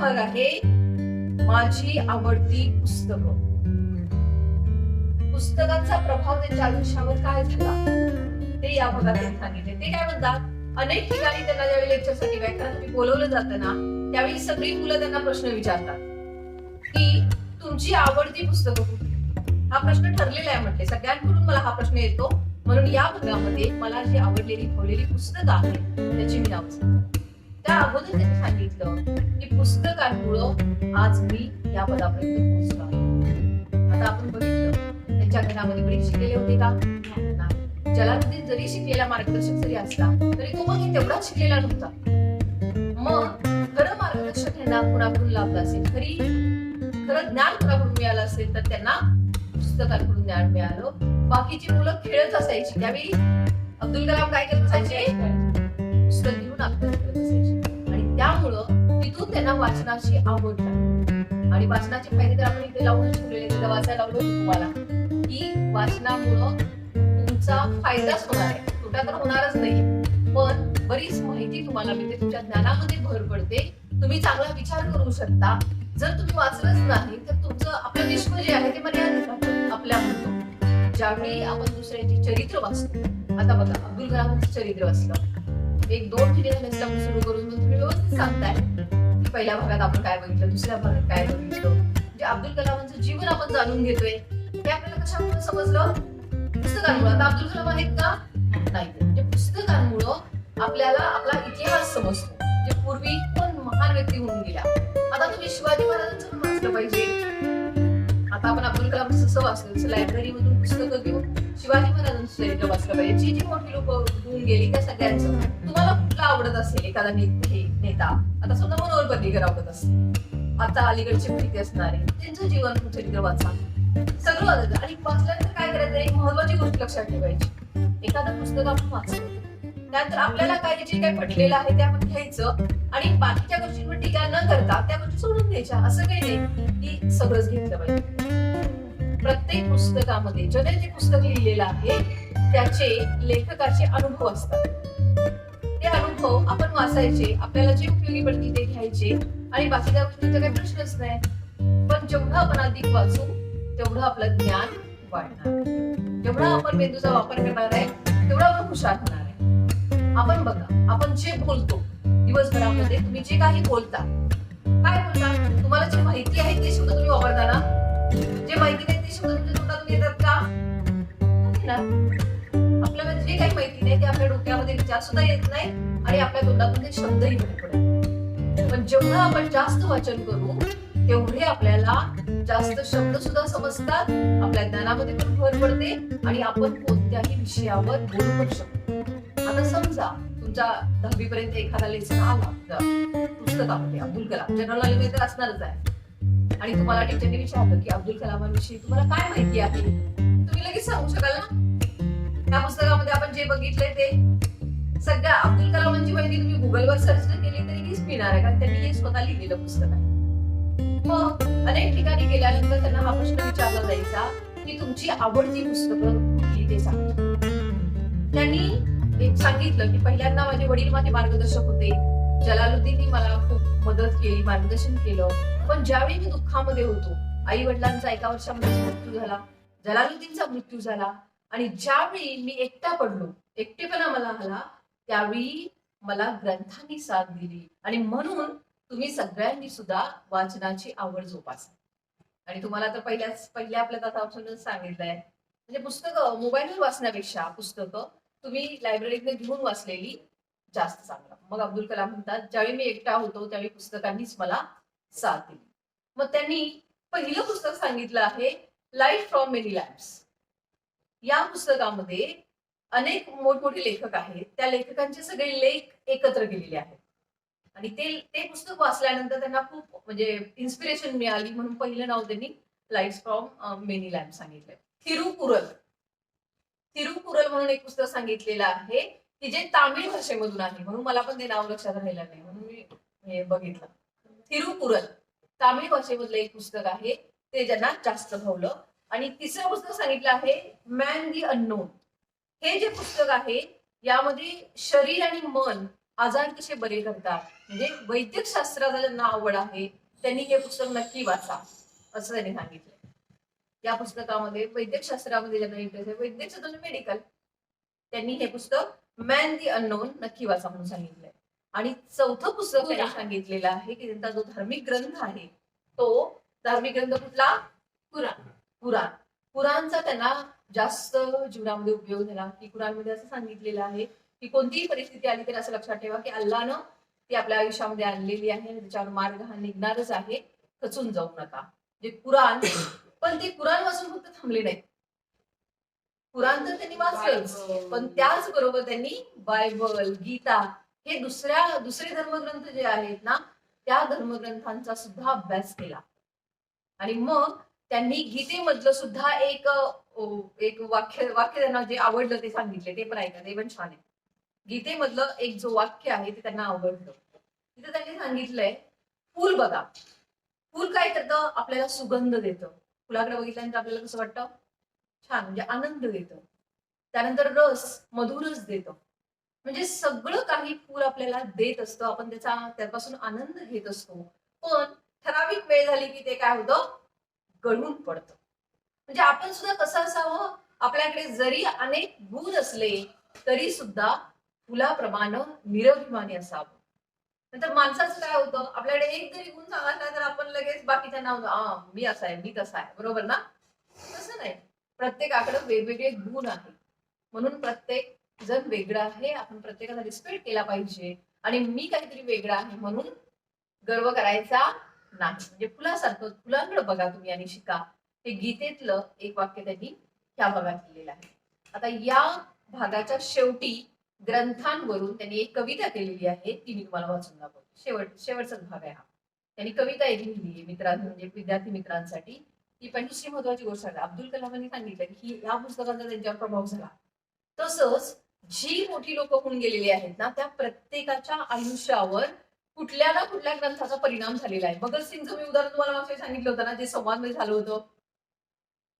भाग आहे. माझी आवडती पुस्तकं. पुस्तकांचा प्रभाव त्यांच्या आयुष्यावर काय झाला? ते या भागात सांगितले. ते काय म्हणतात? अनेक ठिकाणी त्यांना ज्यावेळी लेक्चरसाठी व्याख्यानासाठी बोलवलं जातं ना त्यावेळी सगळी मुलं त्यांना प्रश्न विचारतात की तुमची आवडती पुस्तकं कुठली? हा प्रश्न ठरलेला आहे म्हटले. सगळ्यांकडून मला हा प्रश्न येतो. म्हणून या भागामध्ये मला जी आवडलेली ठेवलेली पुस्तकं आहेत त्याची मी नाव त्या अगोदर त्यांनी सांगितलं की पुस्तकांमुळं आज मी या पदापर्यंत पोहोचलो आहे. आता आपण बघितलं त्यांच्या घरामध्ये वडील शिकलेले होते का? नाही. जलालुद्दीन म्हणजे जरी शिकलेला मार्गदर्शक जरी असला तरी तो मग तेवढाच शिकलेला नव्हता. मग खरं मार्गदर्शक यांना कुणाकडून लाभलं असेल? खरी खरं ज्ञान कुणाकडून मिळालं असेल तर त्यांना पुस्तकांकडून ज्ञान मिळालं. बाकीची मुलं खेळत असायची. त्यावेळी अब्दुल कलाम काय करत असायचे? पुस्तक घेऊन अभ्यास करत असायचे. त्यामुळं तिथून त्यांना वाचनाची आवड लागली आणि वाचनाचे फायदे तर आपण इथे लावून ठेवलेले तिथं वाचायला लावलो तुम्हाला. की वाचनामुळं तुमचा फायदाच होणार आहे. तोटा तर होणारच नाही. पण बरीच माहिती तुम्हाला मिळते तुमच्या ज्ञानामध्ये भर पडते. तुम्ही चांगला विचार करू शकता. जर तुम्ही वाचलंच नाही तर तुमचं आपलं विश्व जे आहे ते मर्यादित आपल्या म्हणतो ज्यावेळी आपण दुसऱ्यांची चरित्र वाचतो. आता बघा अब्दुल कलामांचं चरित्र वाचलं. एक दोन ठिकाणी आपण सुरू करून मग तुम्ही व्यवस्थित सांगताय. की पहिल्या भागात आपण काय बघितलं दुसऱ्या भागात काय बघितलं. म्हणजे अब्दुल कलामांचं जीवन आपण जाणून घेतोय हे आपल्याला कशामुळे समजलं? पुस्तकांमुळे. आता अब्दुल कलाम आहेत का? नाही. म्हणजे पुस्तकांमुळं आपल्याला आपला इतिहास समजतो. जे पूर्वी कोण महान व्यक्ती होऊन गेला. आता तुम्ही शिवाजी महाराजांचं पण वाचलं पाहिजे. आता आपण अब्दुल कलाम जसं वाचलं जसं लायब्ररी मधून पुस्तकं घेऊन शिवाजी महाराजांचं चरित्र वाचलं पाहिजे. जी जी मोठी लोक होऊन गेली त्या सगळ्यांचं. करत असेल एखादा हे नेता आता समजा मनोहर पर्रीकर आवडत असेल. आता अलीकडचे माहिती असणारे त्यांचं जीवन चरित्र वाचा सगळं वाचायचं आणि वाचल्यानंतर काय करायचं? एक महत्वाची गोष्ट लक्षात ठेवायची. एखादं पुस्तक आपण वाचलं. त्यानंतर आपल्याला काय जे काही पटलेलं आहे ते आपण घ्यायचं. आणि बाकीच्या गोष्टींवर टीका न करता त्या गोष्टी सोडून द्यायच्या. असं काही नाही. की सगळंच घेतलं पाहिजे. प्रत्येक पुस्तकामध्ये ज्याने जे पुस्तक लिहिलेलं आहे त्याचे लेखकाचे अनुभव असतात. ते अनुभव आपण वाचायचे आपल्याला जे उपयोगी पडतील ते घ्यायचे. आणि बाकीच्या गोष्टींचा काही प्रश्नच नाही. पण जेवढं आपण अधिक वाचू तेवढं आपलं ज्ञान वाढणार. जेवढा आपण मेंदूचा वापर करणार आहे तेवढा आपण हुशार होणार आहे. आपण बघा आपण जे बोलतो दिवसभरामध्ये तुम्ही जे काही बोलता काय बोलता? तुम्हाला जे माहिती आहे ते शब्द तुम्ही वापरता ना? जे माहिती नाही ते शब्द तुमच्या तोंडातून येतात का? नाही ना? आपल्याला जे काही माहिती नाही ते आपल्या डोक्यामध्ये विचार सुद्धा येत नाही आणि आपल्या तोंडातून ते शब्दही नाही. पडत पण जेवढं आपण जास्त वाचन करू तेवढे आपल्याला जास्त शब्द सुद्धा समजतात आपल्या ज्ञानामध्ये पण भर पडते आणि आपण कोणत्याही विषयावर बोलू पण शकतो. आता समजा तुमच्या दहावी पर्यंत एखादा लेसन आला पुस्तकामध्ये अब्दुल कलाम. जनरल नॉलेज तर असणारच आहे. आणि तुम्हाला टीचरने विचारलं की अब्दुल कलामांविषयी तुम्हाला काय माहिती आहे? तुम्ही लगेच सांगू शकाल ना? त्या पुस्तकामध्ये आपण जे बघितलंय ते सगळ्या अब्दुल कलामांची माहिती तुम्ही गुगलवर सर्च केली तरी तीच मिळणार आहे कारण त्यांनी हे स्वतः लिहिलेलं पुस्तक आहे. मग अनेक ठिकाणी गेल्यानंतर त्यांना हा प्रश्न विचारला जायचा की तुमची आवडती पुस्तकं कुठली ते सांगा. त्यांनी एक सांगितलं की पहिल्यांदा माझे वडील माझे मार्गदर्शक होते. जलालुद्दीननी मला खूप मदत केली मार्गदर्शन केलं. पण ज्यावेळी मी दुःखामध्ये होतो आई वडिलांचा एका वर्षामध्ये मृत्यू झाला जलालुद्दीनचा मृत्यू झाला आणि ज्यावेळी मी एकटा पडलो एकटेपणा मला आला त्यावेळी मला ग्रंथांनी साथ दिली. आणि म्हणून तुम्ही सगळ्यांनी सुद्धा वाचनाची आवड जोपासा आणि तुम्हाला तर पहिल्याच पहिल्या आपल्या तथापासूनच सांगितलंय. म्हणजे पुस्तकं मोबाईलवर वाचण्यापेक्षा पुस्तकं तुम्ही लायब्ररीतने घेऊन वाचलेली जास्त चांगलं. मग अब्दुल कलाम म्हणतात ज्यावेळी मी एकटा होतो त्यावेळी पुस्तकांनीच मला साथ दिली. मग त्यांनी पहिलं पुस्तक सांगितलं आहे लाईफ फ्रॉम मेनी लॅम्प्स या पुस्तकामध्ये अनेक मोठमोठे लेखक आहेत. त्या लेखकांचे सगळे लेख एकत्र केलेले आहेत. आणि ते ते पुस्तक वाचल्यानंतर त्यांना खूप म्हणजे इन्स्पिरेशन मिळाली म्हणून पहिलं नाव त्यांनी लाईफ फ्रॉम मेनी लॅम्प सांगितलंय थिरुकुरल. थिरुकुरल म्हणून एक पुस्तक सांगितलेलं आहे. की जे तामिळ भाषेमधून आहे म्हणून मला पण ते नाव लक्षात राहिलं नाही म्हणून मी हे बघितलं. थिरुकुरल. तामिळ भाषेमधलं एक पुस्तक आहे. ते ज्यांना जास्त भावलं आणि तिसरं पुस्तक सांगितलं आहे मॅन दी अननोन हे जे पुस्तक आहे यामध्ये शरीर आणि मन आजार कसे बरे करतात म्हणजे वैद्यक शास्त्राला ज्यांना आवड आहे त्यांनी हे पुस्तक नक्की वाचा असं त्यांनी सांगितलंय या पुस्तकामध्ये वैद्यक शास्त्रामध्ये ज्यांना इंटरेस्ट आहे वैद्यक मेडिकल त्यांनी हे पुस्तक मॅन दी अननोन नक्की वाचा म्हणून सांगितलंय. आणि चौथं पुस्तक त्यांनी पुराण. सांगितलेलं आहे की त्यांचा जो धार्मिक ग्रंथ आहे तो धार्मिक ग्रंथ कुठला? पुराण पुराण पुराणचा त्यांना जास्त जीवनामध्ये उपयोग झाला. की कुराणमध्ये असं सांगितलेलं आहे की कोणतीही परिस्थिती आली तरी असं लक्षात ठेवा की अल्लानं ती आपल्या आयुष्यामध्ये आणलेली आहे आणि त्याच्यावर मार्ग हा निघणारच आहे. खचून जाऊ नका. जे कुराण पण ते कुराण वाचून फक्त थांबले नाही कुराण तर त्यांनी वाचलंच. पण त्याचबरोबर त्यांनी बायबल गीता हे दुसऱ्या दुसरे धर्मग्रंथ जे आहेत ना त्या धर्मग्रंथांचा सुद्धा अभ्यास केला. आणि मग त्यांनी गीतेमधलं सुद्धा एक एक वाक्य वाक्य त्यांना जे आवडलं ते सांगितले ते पण ऐका ते पण छान आहे. गीतेमधलं एक जो वाक्य आहे ते त्यांना आवडलं. तिथे त्यांनी सांगितलंय फूल बघा. फूल काय करतं? आपल्याला सुगंध देतं. फुलाकडे बघितल्यानंतर आपल्याला कसं वाटतं? छान म्हणजे आनंद देतं. त्यानंतर रस मधुरच देतं. म्हणजे सगळं काही फूल आपल्याला देत असतं. आपण त्याचा त्यापासून आनंद घेत असतो. पण ठराविक वेळ झाली की ते काय होतं? गळून पडतं. म्हणजे आपण सुद्धा कसं असावं? आपल्याकडे जरी अनेक गुण असले तरी सुद्धा फुलाप्रमाणे निरभिमानी असावं. नंतर माणसाचं काय होतं? आपल्याकडे एक जरी गुण सांगितला तर आपण लगेच बाकीच्या नाव मी असा आहे मी तसा आहे. बरोबर ना? तसं नाही. प्रत्येकाकडे वेगवेगळे गुण आहेत. म्हणून प्रत्येक जण वेगळं आहे. आपण प्रत्येकाला रिस्पेक्ट केला पाहिजे. आणि मी काहीतरी वेगळा आहे म्हणून गर्व करायचा नाही. म्हणजे फुलासारखं फुलांकडे बघा तुम्ही आणि शिका. हे गीतेतलं एक वाक्य त्यांनी ह्या भागात लिहिलेलं आहे. आता या भागाच्या शेवटी ग्रंथांवरून त्यांनी एक कविता केलेली आहे ती मी तुम्हाला वाचून दाखवतो. शेवट शेवटचाच भाग आहे हा. त्यांनी कविता एक लिहिली आहे मित्रां म्हणजे विद्यार्थी मित्रांसाठी. ती पण दुसरी महत्वाची गोष्ट आहे. अब्दुल कलामांनी सांगितलं की ही या पुस्तकांचा त्यांच्यावर प्रभाव झाला. तसंच जी मोठी लोक होऊन गेलेली आहेत ना त्या प्रत्येकाच्या आयुष्यावर कुठल्या ना कुठल्या ग्रंथाचा परिणाम झालेला आहे. भगतसिंगचं मी उदाहरण तुम्हाला मागच्या वेळी सांगितलं होतं ना जे संवादमध्ये झालं होतं.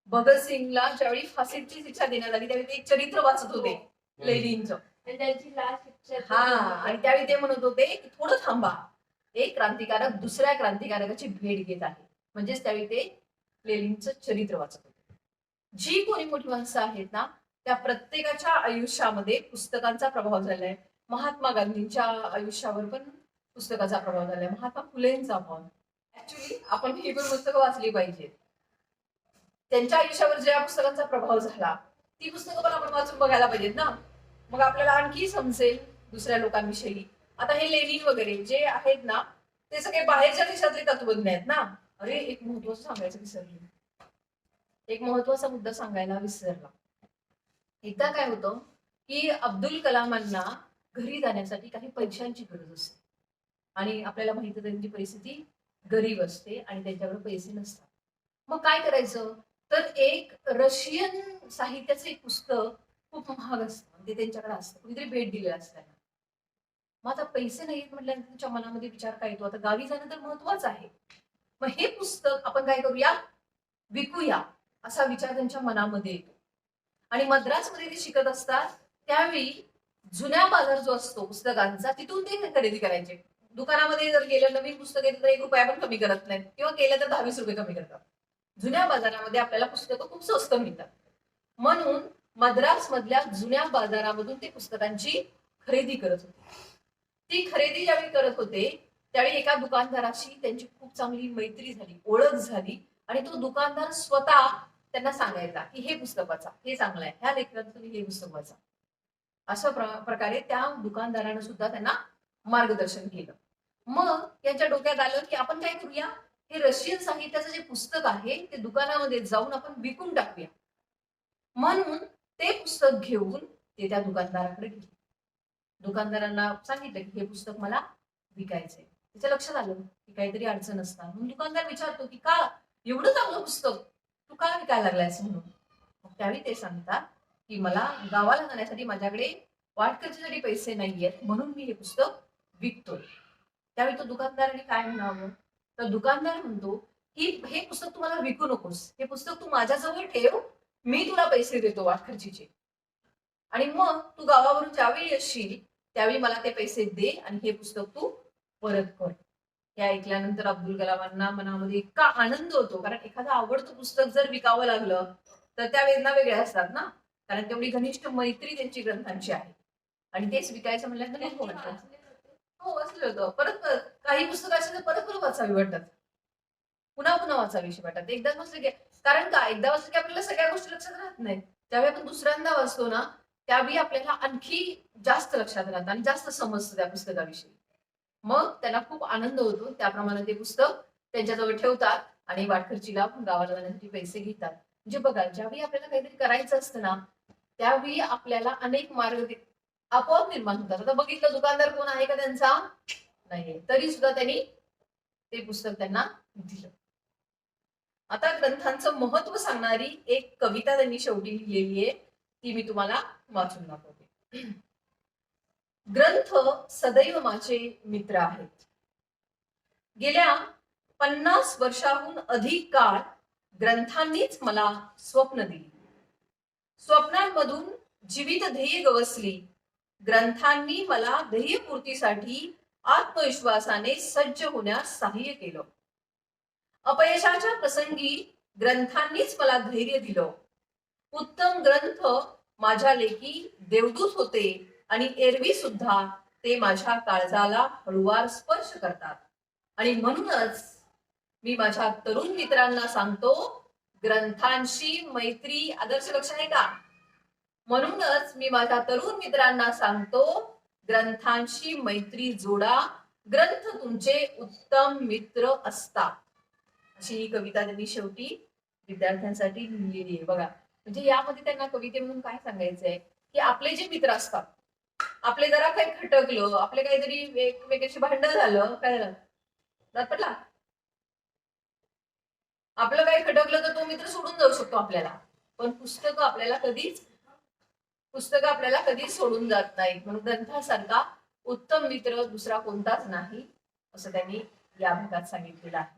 भगतसिंगला ज्यावेळी फाशीची शिक्षा देण्यात आली त्यावेळी ते एक चरित्र वाचत होते लेडींचं आणि त्यांची लास्ट पिक्चर हा आणि त्यावेळी ते म्हणत होते की थोडं थांबा. एक क्रांतिकारक दुसऱ्या क्रांतिकारकाची भेट घेत आहे. म्हणजेच त्यावेळी ते लेलिनचं चरित्र वाचत होते. जी कोणी मोठी माणसं आहेत ना त्या प्रत्येकाच्या आयुष्यामध्ये पुस्तकांचा प्रभाव झालाय. महात्मा गांधींच्या आयुष्यावर पण पुस्तकाचा प्रभाव झालाय महात्मा फुलेंचा पण ऍक्च्युली आपण ही पण पुस्तकं वाचली पाहिजेत. त्यांच्या आयुष्यावर ज्या पुस्तकांचा प्रभाव झाला ती पुस्तकं पण आपण वाचून बघायला पाहिजेत ना. मग आपल्याला आणखी समजेल दुसऱ्या लोकांविषयी. आता हे लेनिन वगैरे जे आहेत ना ते सगळे बाहेरच्या देशातले तत्वज्ञ आहेत ना. अरे एक महत्वाचं सांगायचं विसरले. एक महत्त्वाचा मुद्दा सांगायला विसरला. एकदा काय होतं की अब्दुल कलामांना घरी जाण्यासाठी काही पैशांची गरज असते. आणि आपल्याला माहिती त्यांची परिस्थिती गरीब असते आणि त्यांच्याकडे पैसे नसतात. मग काय करायचं? तर एक रशियन साहित्याचं एक पुस्तक खूप महाग असतं. ते त्यांच्याकडे असतं. कुणीतरी भेट दिलेलं असतं. मग आता पैसे नाहीत म्हटल्यानंतर त्यांच्या मनामध्ये विचार काय येतो? आता गावी जाणं तर महत्वाचं आहे. मग हे पुस्तक आपण काय करूया? विकूया असा विचार त्यांच्या मनामध्ये येतो. आणि मद्रासमध्ये ते शिकत असतात. त्यावेळी जुन्या बाजार जो असतो पुस्तकांचा तिथून ते खरेदी करायचे. दुकानामध्ये जर गेलं नवीन पुस्तक येतं तर एक रुपया पण कमी करत नाहीत. किंवा केलं तर दहावीस रुपये कमी करतात. जुन्या बाजारामध्ये आपल्याला पुस्तकं खूप स्वस्त मिळतात. म्हणून मद्रास मधल्या जुन्या बाजारामधून ते पुस्तकांची खरेदी करत होते. ती खरेदी ज्यावेळी करत होते त्यावेळी एका दुकानदाराशी त्यांची खूप चांगली मैत्री झाली ओळख झाली. आणि तो दुकानदार स्वतः त्यांना सांगायचा की हे पुस्तक वाचा हे चांगलं आहे. ह्या लेखनातून हे पुस्तक वाचा. अशा प्र- प्रकारे त्या दुकानदारानं सुद्धा त्यांना मार्गदर्शन केलं. मग यांच्या डोक्यात आलं की आपण काय करूया? हे रशियन साहित्याचं जे पुस्तक आहे ते दुकानामध्ये जाऊन आपण विकून टाकूया. म्हणून ते पुस्तक घेऊन ते त्या दुकानदाराकडे गेले. दुकानदारांना सांगितलं की हे पुस्तक मला विकायचंय. त्याच्या लक्षात आलं की काहीतरी अडचण असणार. म्हणून दुकानदार विचारतो की का एवढं चांगलं पुस्तक? तू का विकायला लागलायस म्हणून? मग त्यावेळी ते सांगतात की मला गावाला जाण्यासाठी माझ्याकडे वाट खर्चासाठी पैसे नाहीयेत म्हणून मी हे पुस्तक विकतोय. त्यावेळी तो दुकानदाराने काय म्हणावं? तर दुकानदार म्हणतो की हे पुस्तक तुम्हाला विकू नकोस. हे पुस्तक तू माझ्याजवळ ठेव. मी तुला पैसे देतो वाटखर्चीचे. आणि मग तू गावावरून ज्यावेळी येशील त्यावेळी मला ते पैसे दे आणि हे पुस्तक तू परत कर. हे ऐकल्यानंतर अब्दुल कलामांना मनामध्ये इतका आनंद होतो कारण एखादं आवडतं पुस्तक जर विकावं लागलं तर त्या वेदना वेगळ्या असतात ना? कारण तेवढी घनिष्ठ मैत्री त्यांची ग्रंथांची आहे. आणि तेच विकायचं म्हणल्यानंतर हो वाचलं होतं. परत परत काही पुस्तकं अशी तर परत परत वाचावी वाटतात. पुन्हा पुन्हा वाचावीशी वाटतात. एकदा वाचले की कारण का एकदा वाचलं की आपल्याला सगळ्या गोष्टी लक्षात राहत नाहीत. त्यावेळी आपण दुसऱ्यांदा वाचतो ना त्यावेळी आपल्याला आणखी जास्त लक्षात राहतं आणि जास्त समजतं त्या पुस्तकाविषयी. मग त्यांना खूप आनंद होतो. त्याप्रमाणे ते पुस्तक त्यांच्याजवळ ठेवतात आणि वाटखर्चीला गावाला जाण्यासाठी पैसे घेतात. म्हणजे बघा ज्यावेळी आपल्याला काहीतरी करायचं असतं ना त्यावेळी आपल्याला अनेक मार्ग आपोआप निर्माण होतात. आता बघितलं दुकानदार कोण आहे का त्यांचा? नाहीये तरी सुद्धा त्यांनी ते पुस्तक त्यांना दिलं. आता ग्रंथांचं महत्त्व सांगणारी एक कविता त्यांनी शेवटी लिहिलेली आहे ती मी तुम्हाला वाचून दाखवते. ग्रंथ सदैव माझे मित्र आहेत. गेल्या पन्नास वर्षाहून अधिक काळ ग्रंथांनीच मला स्वप्न दिली. स्वप्नांमधून जीवित ध्येय गवसली ग्रंथांनी मला ध्येयपूर्तीसाठी आत्मविश्वासाने सज्ज होण्यास सहाय्य केलं. अपयशाच्या प्रसंगी ग्रंथांनीच मला धैर्य दिलं. उत्तम ग्रंथ माझ्या लेखी देवदूत होते आणि एरवी सुद्धा ते माझ्या काळजाला हळुवार स्पर्श करतात. आणि म्हणूनच मी माझ्या तरुण मित्रांना सांगतो ग्रंथांशी मैत्री आदर्श लक्ष आहे का? म्हणूनच मी माझ्या तरुण मित्रांना सांगतो ग्रंथांशी मैत्री जोडा. ग्रंथ तुमचे उत्तम मित्र असतात. अशी ही कविता त्यांनी शेवटी विद्यार्थ्यांसाठी लिहिलेली आहे. बघा म्हणजे यामध्ये त्यांना कविते म्हणून काय सांगायचंय? की आपले जे मित्र असतात आपले जरा काही खटकलं आपले काहीतरी एकमेकाशी भांडण झालं काय झालं? पटला आपलं काही खटकलं तर तो मित्र सोडून जाऊ शकतो आपल्याला. पण पुस्तकं आपल्याला कधीच पुस्तकं आपल्याला कधीच सोडून जात नाहीत. म्हणून ग्रंथासारखा उत्तम मित्र दुसरा कोणताच नाही असं त्यांनी या भागात सांगितलेलं आहे.